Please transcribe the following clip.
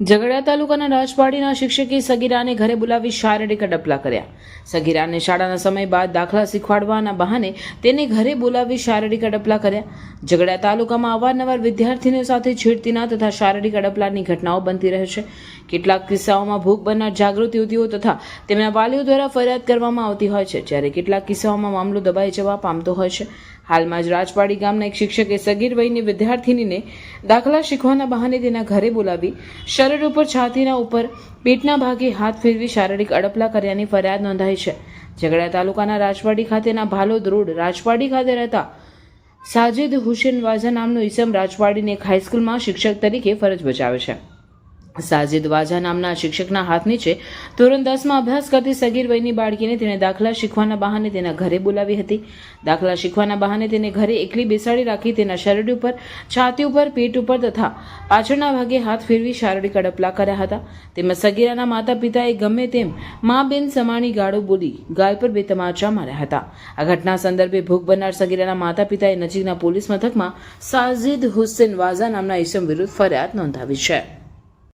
ઝઘડિયા તાલુકાના રાજપાડીના શિક્ષકે સગીરાને ઘરે બોલાવી શારીરિક અડપલા કર્યા. સગીરાને શાળાના સમય બાદ દાખલા શીખવાડવાના બહાને તેને ઘરે બોલાવી શારીરિક અડપલા કર્યા. ઝઘડા તાલુકામાં અવારનવાર વિદ્યાર્થીનીઓ સાથે છેડતીના તથા શારીરિક અડપલાની ઘટનાઓ બનતી રહે છે. કેટલાક કિસ્સાઓમાં ભૂખ બનનાર જાગૃત યુવતીઓ તથા તેમના વાલીઓ દ્વારા ફરિયાદ કરવામાં આવતી હોય છે, જ્યારે કેટલાક કિસ્સાઓમાં મામલો દબાઈ જવા પામતો હોય છે. હાલમાં જ રાજપાડી ગામના એક શિક્ષકે સગીર વયની વિદ્યાર્થીનીને દાખલા શીખવાના બહાને તેના ઘરે બોલાવી શરીર ઉપર છાતીના ઉપર પેટના ભાગે હાથ ફેરવી શારીરિક અડપલા કર્યાની ફરિયાદ નોંધાઈ છે. ઝઘડા તાલુકાના રાજવાડી ખાતેના ભાલોદ રોડ રાજવાડી ખાતે રહેતા સાજિદ હુસેન વાઝા નામનો ઈસમ રાજવાડીની એક હાઈસ્કૂલમાં શિક્ષક તરીકે ફરજ બજાવે છે. સાજિદ વાઝા નામના શિક્ષકના હાથ નીચે ધોરણ દસમાં અભ્યાસ કરતી સગીર વયની બાળકીને તેને દાખલા શીખવાના બહાને તેના ઘરે બોલાવી હતી. દાખલા શીખવાના બહાને તેને ઘરે એકલી બેસાડી રાખી તેના શરીર ઉપર, છાતી ઉપર પેટ ઉપર તથા પાછળના ભાગે હાથ ફેરવી શારીરિક અડપલા કર્યા હતા. તેમજ સગીરાના માતા પિતાએ ગમે તેમ મા બેન સમાણી ગાળો બોલી ગાલ પર બે તમાચા માર્યા હતા. આ ઘટના સંદર્ભે ભૂખ બનનાર સગીરાના માતા પિતાએ નજીકના પોલીસ મથકમાં સાજિદ હુસેન વાઝા નામના ઈસમ વિરુદ્ધ ફરિયાદ નોંધાવી છે.